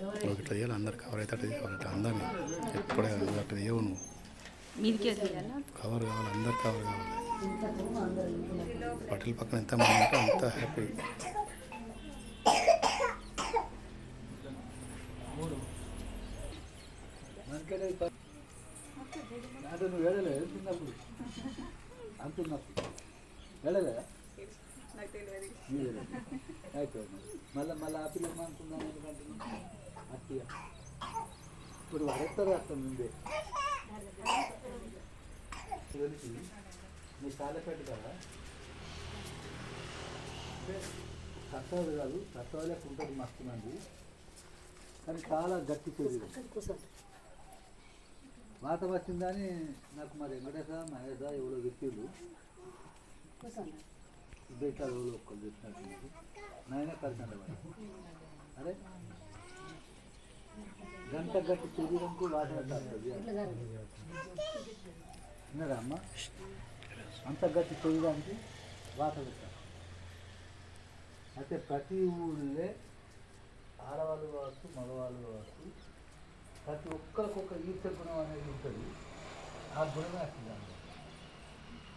నువ్వు ఇట్లా చేయాలి అందరు కవర్ అయితే అట్లా చేయాలి అట్లా అందరినీ ఎప్పుడే అట్లా చేయవు నువ్వు. కవర్ కావాలి అందరు కవర్ కావాలి. పటేల్ పక్కన ఎంత మంది ఉంటే అంత హ్యాపీ అంటే నువ్వు వెళ్ళలేదు చిన్నప్పుడు అంటున్నప్పుడు? వెళ్ళలేదా మళ్ళీ మళ్ళీ ఆ అనుకున్నాను అట్టిగా ఇప్పుడు వాడెత్తారు అక్కడ ముందే తెలిసి నీ కాలపెట్టు కదా అంటే కాదు కట్టవాలే ఉంటుంది మస్తు మంది కానీ చాలా గట్టి శరీరం వాత వచ్చిందని నాకు మరి వెంకటేశ మహేశ ఎవరో వ్యక్తులు ఇద్దరు ఎవరో ఒక్కరు చెప్పినట్టు నాయన కలిసి అరే గంట గట్టి శరీరంకు వాసన వస్తుంది విన్నారా అమ్మ అంత గట్టి శరీరానికి వాసన వస్తుంది అయితే ప్రతి ఊళ్ళే ఆడవాళ్ళు కావచ్చు మగవాళ్ళు కావచ్చు ప్రతి ఒక్కరికొక ఈర్చ గుణం అనేది ఉంటుంది ఆ గుణమే వస్తుంది అందులో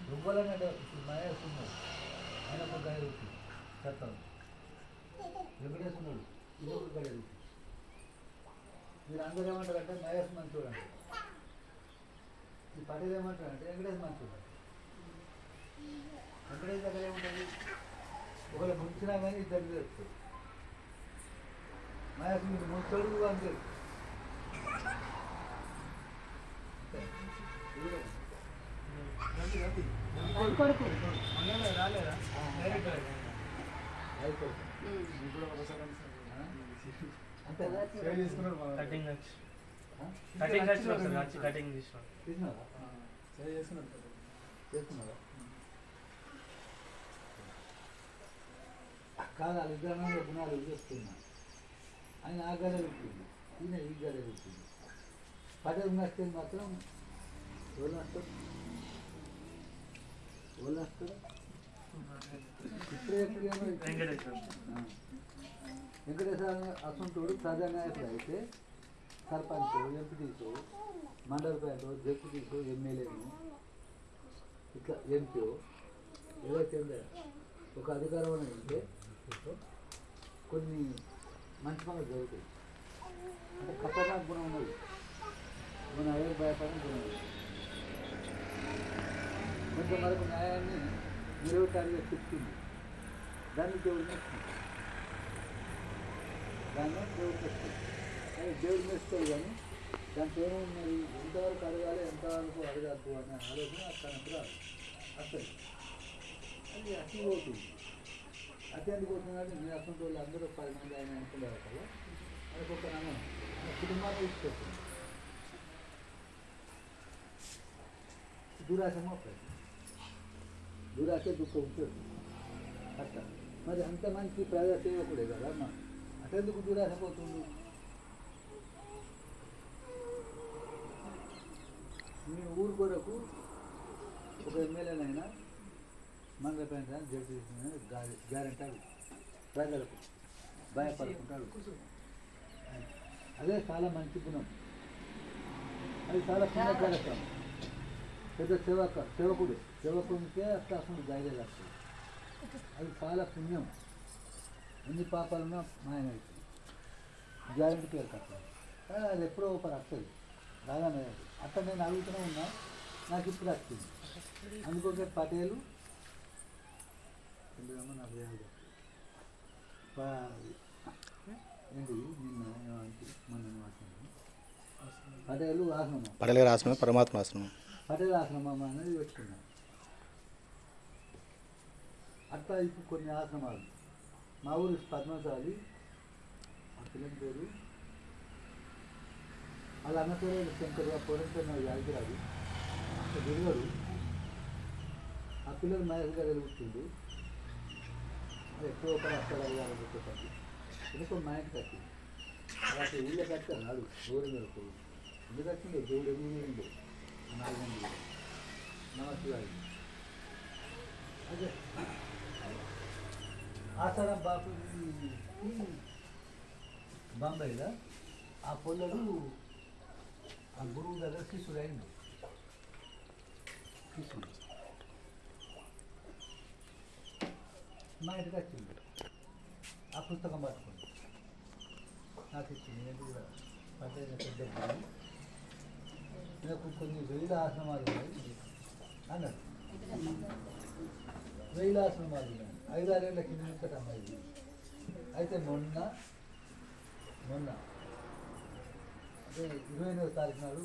ఎవ్వరన్నా ఇప్పుడు మహేష్ ఉన్నాడు ఆయన ఒక గడి వచ్చింది చెప్తాను వెంకటేష్ ఇది ఒక గడి వచ్చింది మీరు అందరూ ఏమంటారు అంటే మహేష్ మంచోడు అంటే ఈ పటేల్ ఏమంటారు అంటే వెంకటేష్ మంచోడు వెంకటేష్ దగ్గర ఏముంటుంది? ఒకవేళ ముంచినా కానీ ఇద్దరు తెలుస్తుంది మహేష్ మీరు ముంచోడు అని తెలుసు కొడుకు. కటింగ్ కటింగ్ వచ్చి కటింగ్ చేసుకున్నారా కాదు. వాళ్ళ ఇద్దరు గుణాలు చేస్తున్నా ఆయన ఆ గడ పెట్టింది ఈయన ఈ గడ పెట్టింది పటేల్ నస్తే మాత్రం ఎవరు నస్తారు ఎవరు నస్తారు ఇప్పుడే ఎప్పుడు వెంకటేశ్వర అసంతుడు ప్రజా అసంటోడు అయితే సర్పంచ్ ఎంపీటీసు మండల ప్యాంటో జెడ్పీటీసో ఎమ్మెల్యేను ఇట్లా ఎంపీ ఏదైతే ఒక అధికారం అనేది ఉంటే కొన్ని మంచి పనులు జరుగుతాయి. అంటే ఖతర్నాక్ గుణం ఉన్నది. మన ఎవరు భయపడని గుణం ఉంది కొంచెం మరొక న్యాయాన్ని నిలబెట్టాలిగా చెప్తుంది. దాన్ని దేవుడు దాన్ని దేవుడు మెచ్చుకుంది కానీ దేవుడు మెచ్చుకోదు కానీ దాంట్లో ఏమున్నది ఎంతవరకు అడగాలి ఎంతవరకు అడగద్దు అనే ఆలోచన తనకు రాదు. అసలు. అది అసలు పోతుంది అతి ఎందుకు పోతుందంటే నేను అసలు వాళ్ళు అందరూ పది మంది ఆయన అనుకున్నారు కదా. మనకు ఒక నమ్మకం మన కుటుంబాన్ని తీసుకొస్తుంది దురాశ మోపదు దురాశ దుఃఖం ఉంటుంది. అట్లా. మరి అంత మంచి ప్రజా సేవకుడే కదా అమ్మ. అటెందుకు దురాశ పోతుంది మీ ఊరు కొరకు ఒక ఎమ్మెల్యేనైనా మంగళ పెంచిన జడ్జి గ్యారంటీ ప్రజలకు భయపడుకుంటాడు అదే చాలా మంచి గుణం అది చాలా పుణ్య కార్యక్రమం పెద్ద సేవక సేవకుడు సేవకునికే అట్లా అసలు ధైర్యం వస్తుంది అది చాలా పుణ్యం ఎన్ని పాపాలున్నా మాయమైతుంది గ్యారెంటీ పేరు కట్టాలి కానీ అది ఎప్పుడో ఒకరు వస్తుంది. రాగానే అట్లా నేను అడుగుతూనే ఉన్నా నాకు ఇప్పుడు వచ్చింది. అందుకోసం పటేలు నాకు ఏంటి నిన్న మొన్న మాట్లాడింది పటేలు ఆసనం పటేల్ గారు ఆసనం పరమాత్మ ఆసనం పటేల్ ఆశ్రమం అనేది పెట్టుకున్నాం అట్లా ఇప్పుడు కొన్ని ఆశ్రమాలు మా ఊరు పద్మశాలి. ఆ పిల్లల పేరు. వాళ్ళ అన్న పేరు శంకర్ పొరంతో యాదగిరాదు అక్కడ తిరగడు. ఆ పిల్లలు మహేష్ గారు వెలుగుతుంది అది ఎక్కడో ఒక అక్కడ అడగాలని ఎందుకో మా ఇంటికి వచ్చింది అలాంటి ఊళ్ళో కట్టారు నాడు ఊరి మీద పోయి ఎందుకు వచ్చిందో దేవుడు ఎదుగు నాలుగు మంది నమస్తే అదే. ఆసారం బాపు బాంబేలో ఆ పొల్లడు ఆ గురువు దగ్గర శిష్యుడు అయింది శిష్యుడు మా ఇంటికి వచ్చింది ఆ పుస్తకం పట్టుకుంది నాకు ఇచ్చింది నేను కూడా పద్దెనిమిది పెద్ద నాకు కొన్ని వేల ఆశ్రమాలు ఉన్నాయి. అన్నాడు. వేల ఆశ్రమాలు ఉన్నాయి. ఐదారేళ్ళ కింద నుంచి అమ్మాయి అయితే మొన్న మొన్న అంటే ఇరవై ఎనిమిదో తారీఖు నాడు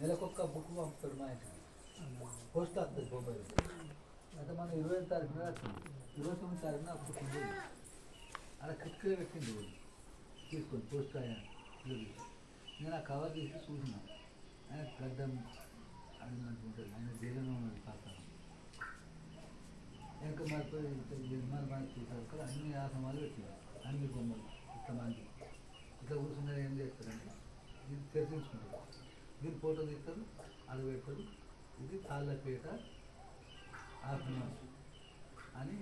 నెలకొక్క బుక్ పంపుతాడు మా ఇంటికి. పోస్ట్ వస్తుంది బొంబాయి అయితే మనం ఇరవై ఐదు తారీఖున ఇరవై తొమ్మిది తారీఖున ఆ బుక్ ఉంది. అలా కిటికీ పెట్టింది తీసుకొని పోస్ట్ ఆయన నేను ఆ కవర్ తీసి చూసిన. ఆయన గడ్డం అడిగినట్టు ఉంటుంది ఆయన జైలులో ఉన్నాడు పాత్ర వెనక మారిపోయి నిర్మాణ బాగా చూసారు అన్ని ఆసనాలు పెట్టినారు అన్ని బొమ్మలు ఇట్లా మంది. ఇట్లా కూర్చున్నారు ఏం చేస్తారంటే ఇది తెరిచించుకుంటారు. దీని ఫోటో తీస్తారు అది పెడతారు. ఇది తాళ్ళపేట ఆసనం అని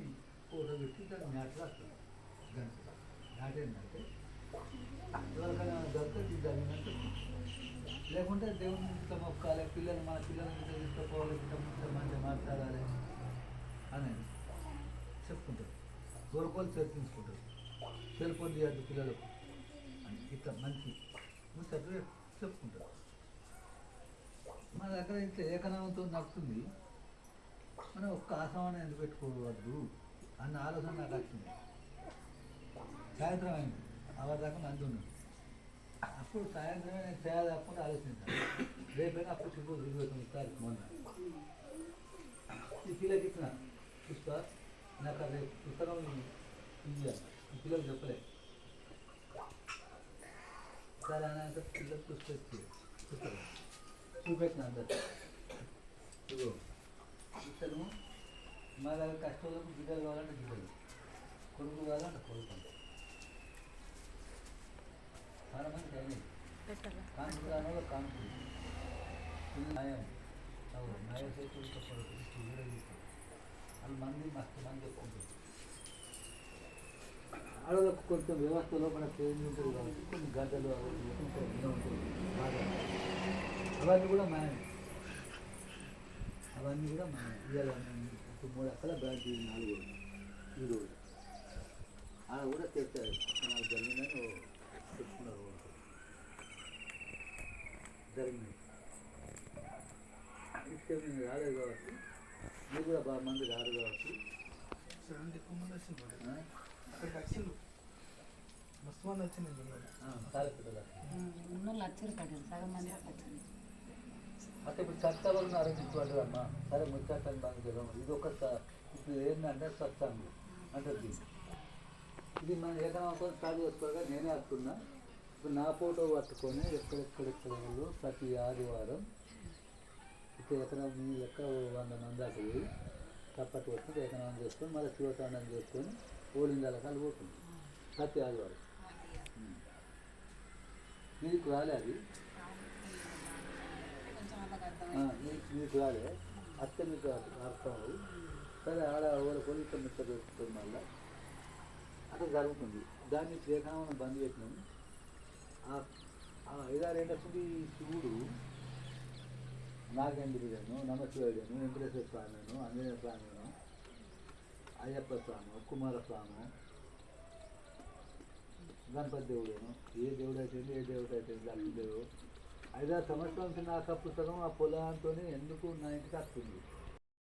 ఫోటో పెట్టి దాన్ని మ్యాట్ వస్తారు గంట మ్యాట్ ఏంటంటే ఎవరికైనా దొరికితే ఇది జరిగినట్టు. లేకుంటే దేవుని ఇంట్లో మొక్కాలి పిల్లలు మన పిల్లల్ని ఇంత తీసుకుపోవాలి ఇంత ఇంట్లో మంచిగా మాట్లాడాలి. అని చెప్పుకుంటారు. గొరకొలు చర్చించుకుంటారు సెల్ చేయద్దు పిల్లలకు. అని ఇట్లా మంచి ముచ్చట్లు చెప్పుకుంటారు. మన దగ్గర ఇట్లా ఏకనామంతో నడుస్తుంది. మనం ఒక్క ఆసమానం ఎందుకు పెట్టుకోవద్దు అన్న ఆలోచన నాకు వచ్చింది. సాయంత్రం అయింది. అవర్ దాకా మంది ఉన్నాం అప్పుడు సాయంత్రమే నేను చేయాలి తప్పకుండా ఆలోచించాను రేపైనా అప్పుడు చుట్టూ ఇరవై తొమ్మిది తారీఖు మొన్న. ఈ పిల్లకి ఇచ్చిన పుష్ప నాకు అది పుస్తకం ఈ పిల్లలు చెప్పలే. సరే అని అంటే పిల్లలు పుష్ప ఇచ్చి పుస్తకం చూపెట్టిన అందరు. పుస్తకము మా దగ్గర కష్టంలో బిడ్డలు కావాలంటే బిడ్డలు. కొడుకు కావాలంటే కొడుకు. చాలా మంది అయినాయి. కాన్పురాలో కాన్పు ఇది న్యాయం అవును న్యాయ సేతులతో కొడుకు వాళ్ళు మంది మస్తు మంది చెప్పుకుంటారు ఆడలకు కొంచెం వ్యవస్థలో మన చేంజ్ ఉంటుంది కాబట్టి కొన్ని గడ్డలు అవి ఇవి ఉంటాయి, ఇవి ఉంటాయి, బాగా. అవన్నీ కూడా మాయం అవన్నీ కూడా మాయం ఇవాళ ఇప్పుడు మూడు అక్కల బ్రాంచ్ నాలుగు ఈ రోజు ఆడ కూడా తెచ్చారు నాకు జరిగిందని ఓ చెప్తున్నారు వాళ్ళు. జరిగింది ఇస్తే మీరు రాలేదు కాబట్టి మీరు కూడా బాగా మంది రారు కాబట్టి. అంటే ఇప్పుడు చట్టాలను ఆరోగ్యించుకోండి అమ్మ. సరే ముచ్చాటని బాగా చేద్దాం ఇది ఒక ఇప్పుడు ఏంటంటే సత్సంగం అంటే ఇది. మన ఏకనామతో ఖాళీ చేసుకోగా నేనే వస్తున్నా ఇప్పుడు నా ఫోటో పట్టుకొని ఎక్కడెక్కడెక్కడ వాళ్ళు ప్రతి ఆదివారం ఎకరం లెక్క ఓ వంద మంది పోయి తప్పట్టు వస్తుంది ఎకనం చేసుకొని మళ్ళీ శివతాండం చేసుకొని ఓలిందాల కాలు పోతుంది. ప్రతి ఆదివారం. మీకు రాలే అది? మీకు రాలే. అత్త మీకు అర్థం అవ్వదు సరే ఆడ ఎవరు కొని ఇక్కడ మిత్ర పెట్టుకుంటుంది మళ్ళీ అట్లా జరుగుతుంది. దాన్ని ఏకామం బంద్ పెట్టినాం. ఆ- ఆ ఐదారేళ్ళ నుండి శివుడు నాగేంద్రుడను నమశివుడను వెంకటేశ్వర స్వామిను ఆంజనేయ స్వామిను అయ్యప్ప స్వామి కుమారస్వామి గణపతి దేవుడేను ఏ దేవుడు అయితే ఏ దేవుడు అయితే లక్ష్మీదేవు ఐదారు సంవత్సరాల నుంచి నాకు ఆ పుస్తకం ఆ పొలంతో ఎందుకు నా ఇంటికి వస్తుంది